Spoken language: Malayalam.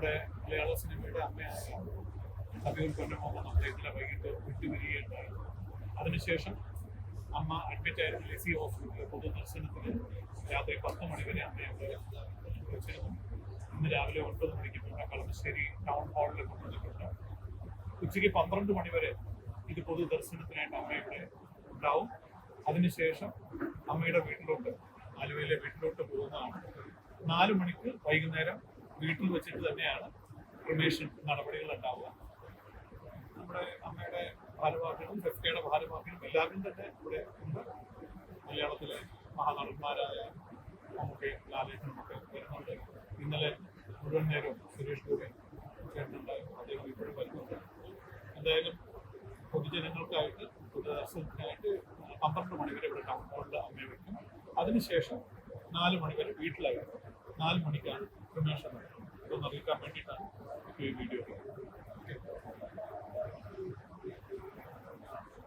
മലയാള സിനിമയുടെ അമ്മയായ കബീർ പൊന്നമ്മ നമ്മുടെ ഇന്നലെ വൈകിട്ട് വിട്ടുപിരിയുകയുണ്ടായി. അതിനുശേഷം അമ്മ അഡ്മിറ്റ് ആയിരുന്നു എ സി ഹോസ്പിറ്റലിൽ പൊതുദർശനത്തിന് രാത്രി പത്ത് മണി വരെ അമ്മയെ അവിടെ വെച്ചിരുന്നു ഇന്ന് രാവിലെ ഒൻപത് മണിക്ക് മുന്നേ കളമശ്ശേരി ടൗൺ ഹാളിൽ കൊണ്ടുവന്നിട്ടുണ്ട്. ഉച്ചയ്ക്ക് പന്ത്രണ്ട് മണി വരെ ഇത് പൊതുദർശനത്തിനായിട്ട് അമ്മയുടെ ഉണ്ടാവും. അതിനുശേഷം അമ്മയുടെ വീട്ടിലോട്ട് ആലുവയിലെ വീട്ടിലോട്ട് പോകുന്നതാണ്. നാല് മണിക്ക് വൈകുന്നേരം വീട്ടിൽ വെച്ചിട്ട് തന്നെയാണ് ക്രിമേഷൻ നടപടികൾ ഉണ്ടാവുക. നമ്മുടെ അമ്മയുടെ ഭാരവാഹികളും ഫെഫ്കയുടെ ഭാരവാഹികളും എല്ലാവരും തന്നെ ഇവിടെ ഉണ്ട്. മലയാളത്തിലെ മഹാനടന്മാരായ നമുക്ക് ലാലേട്ടനും ഒക്കെ വരുന്നുണ്ട്. ഇന്നലെ മുഴുവൻ നേരവും സുരേഷ് ഗോപി ചേട്ടനുണ്ടായിരുന്നു അദ്ദേഹം ഇപ്പോഴും വരുന്നുണ്ട്. എന്തായാലും പൊതുജനങ്ങൾക്കായിട്ട് പൊതുദർശനത്തിനായിട്ട് പന്ത്രണ്ട് മണിവരെ ഇവിടെ ടൗൺ ഹാളിൽ അമ്മയെ വയ്ക്കും അതിനുശേഷം നാല് മണിവരെ വീട്ടിലായിരുന്നു നാല് മണിക്കാണ് internasional. Untuk melihat pendidikan di video ini.